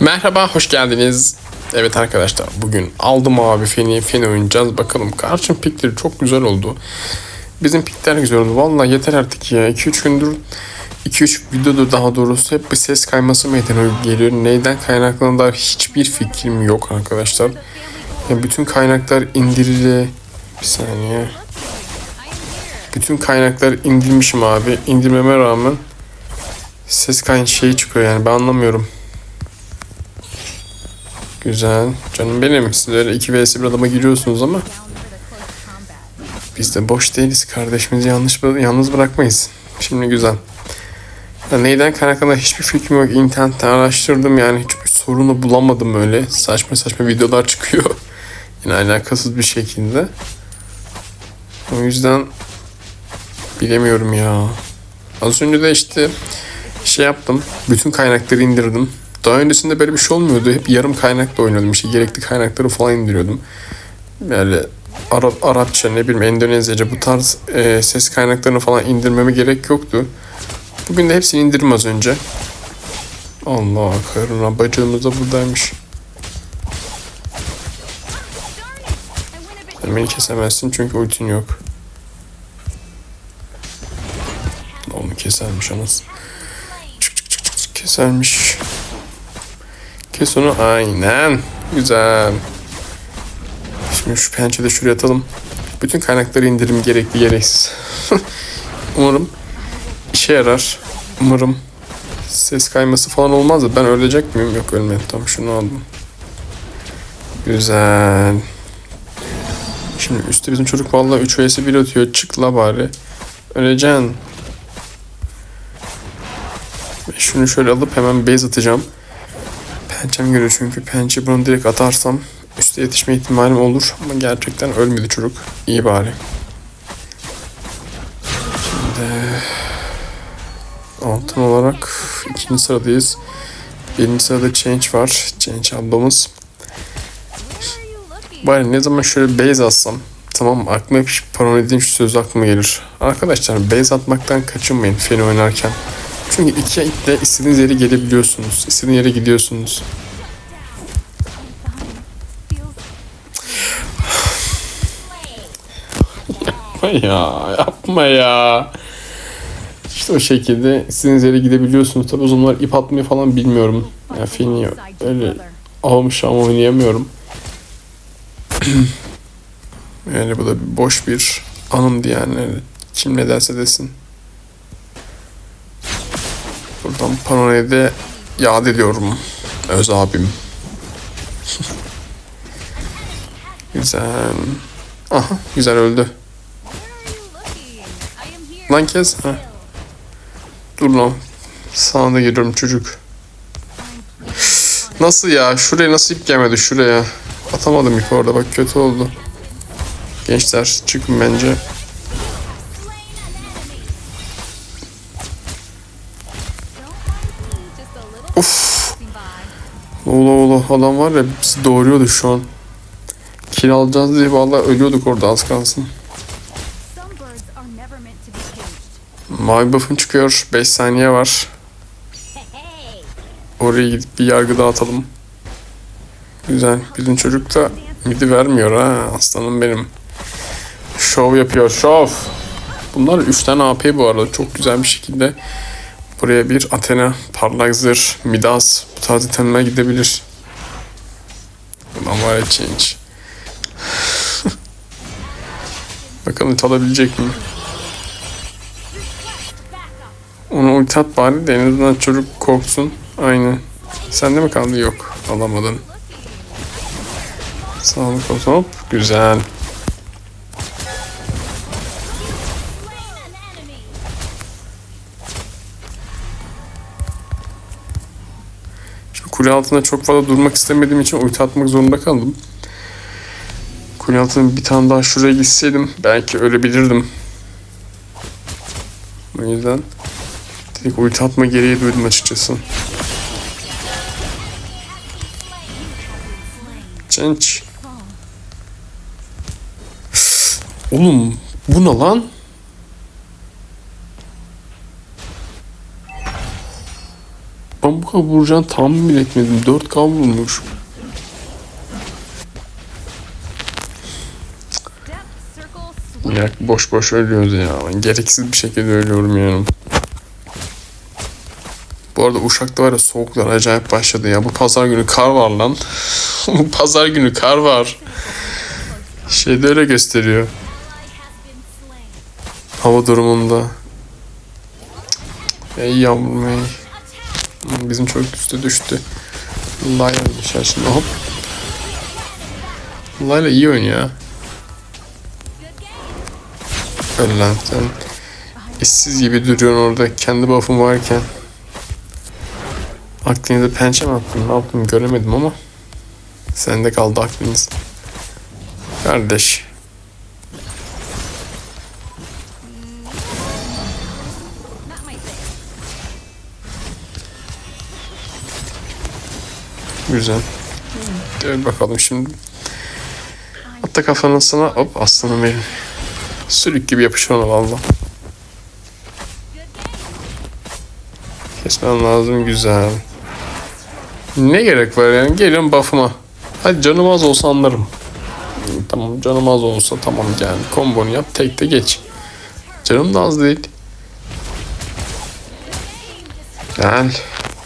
Merhaba, hoş geldiniz. Evet arkadaşlar, bugün aldım abi feni, feni oynayacağız. Bakalım karşım pikleri çok güzel oldu. Bizim pikler güzel oldu. Vallahi yeter artık ya. 2-3 gündür, 2-3 videodur daha doğrusu hep bir ses kayması meydana geliyor. Neyden kaynaklandığında hiçbir fikrim yok arkadaşlar. Yani bütün kaynaklar indirili... Bir saniye. Bütün kaynaklar indirmişim abi. İndirmeme rağmen ses kayın şeyi çıkıyor yani ben anlamıyorum. Güzel. Canım benim. Siz öyle 2 vs 1 adama giriyorsunuz ama biz de boş değiliz. Kardeşimizi yanlış yalnız bırakmayız. Şimdi güzel. Ya neyden kaynaklanan hiçbir fikrim yok. İnternette araştırdım yani hiçbir sorunu bulamadım öyle. Saçma saçma videolar çıkıyor. Yine alakasız bir şekilde. O yüzden bilemiyorum ya. Az önce de işte şey yaptım. Bütün kaynakları indirdim. Daha öncesinde böyle bir şey olmuyordu. Hep yarım kaynakla oynuyordum. İşte gerekli kaynakları falan indiriyordum. Yani Arap, Arapça ne bileyim Endonezyaca bu tarz e, ses kaynaklarını falan indirmeme gerek yoktu. Bugün de hepsini indirdim az önce. Allah karına bacağımız da buradaymış. Beni kesemezsin çünkü ultin yok. Onu kesermiş çık kesermiş. Kes onu aynen. Güzel. Şimdi şu pençe de şuraya atalım. Bütün kaynakları indirim gerekli gereksiz. Umarım işe yarar. Umarım ses kayması falan olmaz da ben ölecek miyim? Yok ölmedim. Tamam şunu aldım. Güzel. Şimdi üstte bizim çocuk vallahi 3 vs 1 atıyor. Çık la bari. Öleceksin. Şunu şöyle alıp hemen base atacağım. Pençem görüyor çünkü pençe bunu direkt atarsam üste yetişme ihtimalim olur. Ama gerçekten ölmedi çocuk. İyi bari. Şimdi altın olarak ikinci sıradayız. Birinci sırada Change var. Change ablamız. Bari ne zaman şöyle base atsam tamam? Aklıma hep paranedin şu sözü aklıma gelir. Arkadaşlar base atmaktan kaçınmayın feni oynarken. Çünkü iki istediğiniz yere gelebiliyorsunuz. İstediğiniz yere gidiyorsunuz. yapma ya. Yapma ya. İşte o şekilde istediğiniz yere gidebiliyorsunuz. Tabi o zamanlar ip atmayı falan bilmiyorum. Yani feni öyle almış ama oynayamıyorum. yani bu da boş bir anımdı yani. Kim ne derse desin. Buradan Panone'ye de yad ediyorum. Öz abim. güzel. Aha güzel öldü. Lan kes. Ha. Dur lan. Sana da geliyorum çocuk. Nasıl ya? Şuraya nasıl ip gelmedi şuraya? Atamadım ip orada bak kötü oldu. Gençler çıkın bence. Uf. Ola ola adam var ya bizi doğuruyordu şu an. Kill alacağız diye vallahi ölüyorduk orada az kalsın. Mavi buff'un çıkıyor. 5 saniye var. Oraya gidip bir yargı dağıtalım. Güzel. Bizim çocuk da midi vermiyor ha. Aslanım benim. Şov yapıyor. Şov. Bunlar 3 tane AP bu arada. Çok güzel bir şekilde Buraya bir Athena, parlak zırh, Midas bu tarz itemler gidebilir. Ulan var ya change. Bakalım it alabilecek mi? Ona ulti at bari de en azından çocuk korksun. Aynen. Sende mi kaldı? Yok. Alamadın. Sağlık olsun. Hop. Güzel. Kule altında çok fazla durmak istemediğim için ulti atmak zorunda kaldım. Kule altına bir tane daha şuraya gitseydim belki ölebilirdim. O yüzden direkt ulti atma gereği duydum açıkçası. Cenç. Oğlum bu ne lan? Ben bu kadar vuracağını tahmin etmedim. 4K vurmuş. Ya boş boş ölüyoruz ya. Gereksiz bir şekilde ölüyorum yani. Bu arada Uşak'ta var ya soğuklar acayip başladı ya. Bu pazar günü kar var lan. Bu pazar günü kar var. Şeyde öyle gösteriyor. Hava durumunda. Ey yavrum ey. Bizim çocuk üstü düştü. Layla düşer şimdi hop. Layla iyi oynuyor. Öl lan. İşsiz gibi duruyorsun orada kendi buff'un varken. Aklınıza pençe mi attın? Ne yaptım göremedim ama. Sende kaldı aklınız. Kardeş. Güzel. Gel bakalım şimdi. Atla kafanın sana hop aslanım benim. Sülük gibi yapışır ona valla. Kesmen lazım güzel. Ne gerek var yani geliyorum buff'ıma. Hadi canım az olsa anlarım. Tamam canım az olsa tamam yani kombonu yap tek de geç. Canım da az değil. Gel.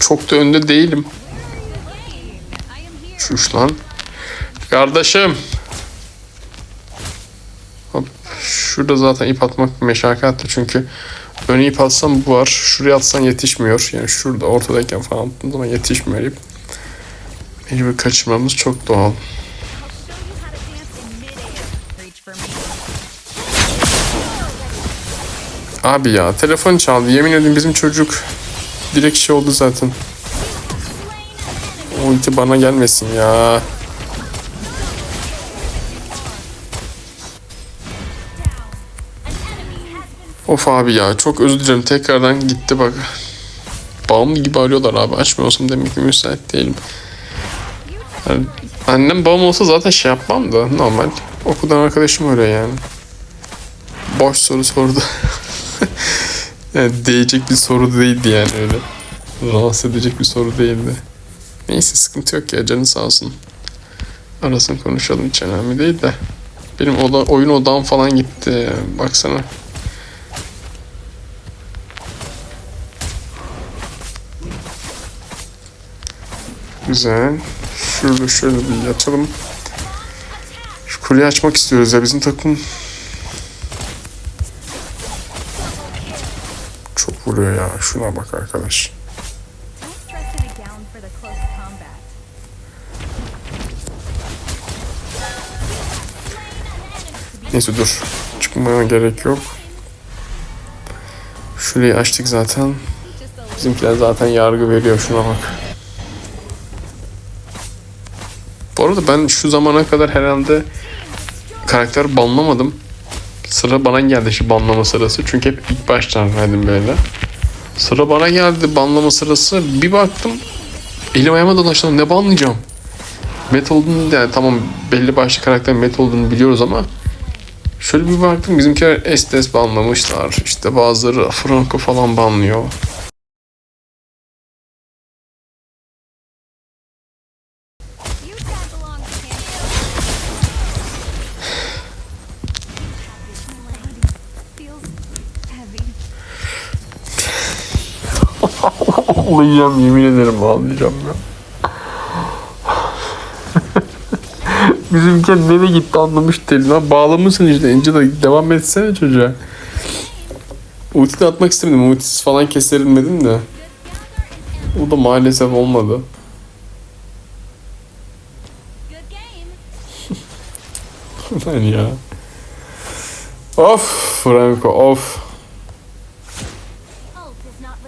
Çok da önde değilim. Şuş lan. Kardeşim. Hop. Şurada zaten ip atmak meşakkatli çünkü öne ip atsam bu var. Şuraya atsan yetişmiyor. Yani şurada ortadayken falan attığım zaman yetişmiyor ip. Mecbur kaçırmamız çok doğal. Abi ya telefon çaldı. Yemin ediyorum bizim çocuk direkt şey oldu zaten. Ulti bana gelmesin ya. Of abi ya çok özür dilerim tekrardan gitti bak. Bağımlı gibi arıyorlar abi açmıyorsam demek ki müsait değilim. Yani annem babam olsa zaten şey yapmam da normal. Okuldan arkadaşım öyle yani. Boş soru sordu. yani değecek bir soru değildi yani öyle. Rahatsız edecek bir soru değildi. Neyse sıkıntı yok ya canı sağ olsun. Arasın konuşalım hiç önemli değil de. Benim oda, oyun odam falan gitti. Baksana. Güzel. Şurada şöyle bir yatalım. Şu kuleyi açmak istiyoruz ya bizim takım. Çok vuruyor ya. Şuna bak arkadaş. Neyse dur. Çıkmaya gerek yok. Şurayı açtık zaten. Bizimkiler zaten yargı veriyor şuna bak. Bu arada ben şu zamana kadar herhalde karakter banlamadım. Sıra bana geldi şu banlama sırası. Çünkü hep ilk baştan verdim böyle. Sıra bana geldi banlama sırası. Bir baktım elim ayağıma dolaştı. Ne banlayacağım? Met olduğunu yani tamam belli başlı karakter met olduğunu biliyoruz ama şöyle bir baktım bizimkiler Estes banlamışlar. İşte bazıları Franco falan banlıyor. Ağlayacağım yemin ederim ağlayacağım ya. Bizimki nereye gitti anlamış değilim. Ha, bağlamışsın işte. Angela devam etsene çocuğa. Ulti de atmak istemedim. Ultisi falan keserilmedim de. O da maalesef olmadı. Lan ya. Of Franco of. Ult is not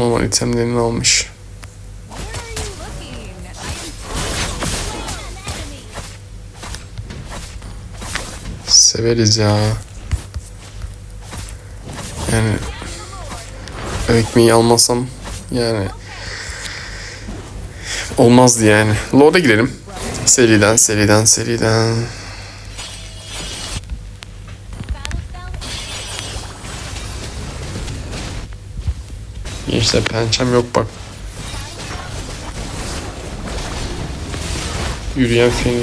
I am an enemy. Severiz ya. Yani ekmeği almasam yani olmazdı yani. Lord'a gidelim. Seriden seriden seriden. Gençler pençem yok bak. Yürüyen feni.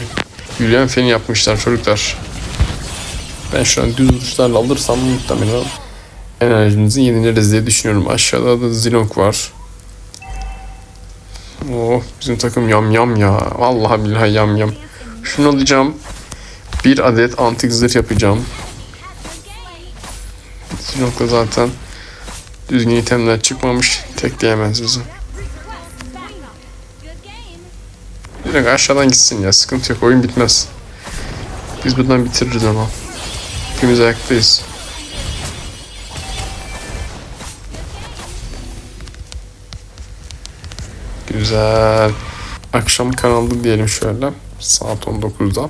Yürüyen feni yapmışlar çocuklar. Ben şu an düz vuruşlarla alırsam muhtemelen enerjimizi yenileriz diye düşünüyorum. Aşağıda da Zilong var. Oh bizim takım yam yam ya. Vallahi billahi yam yam. Şunu alacağım. Bir adet antik zırh yapacağım. Zilong'da zaten düzgün itemler çıkmamış. Tekleyemez bizi. Direkt aşağıdan gitsin ya. Sıkıntı yok. Oyun bitmez. Biz buradan bitiririz ama. Hepimiz ayaktayız. Güzel. Akşam kanalda diyelim şöyle. Saat 19'da.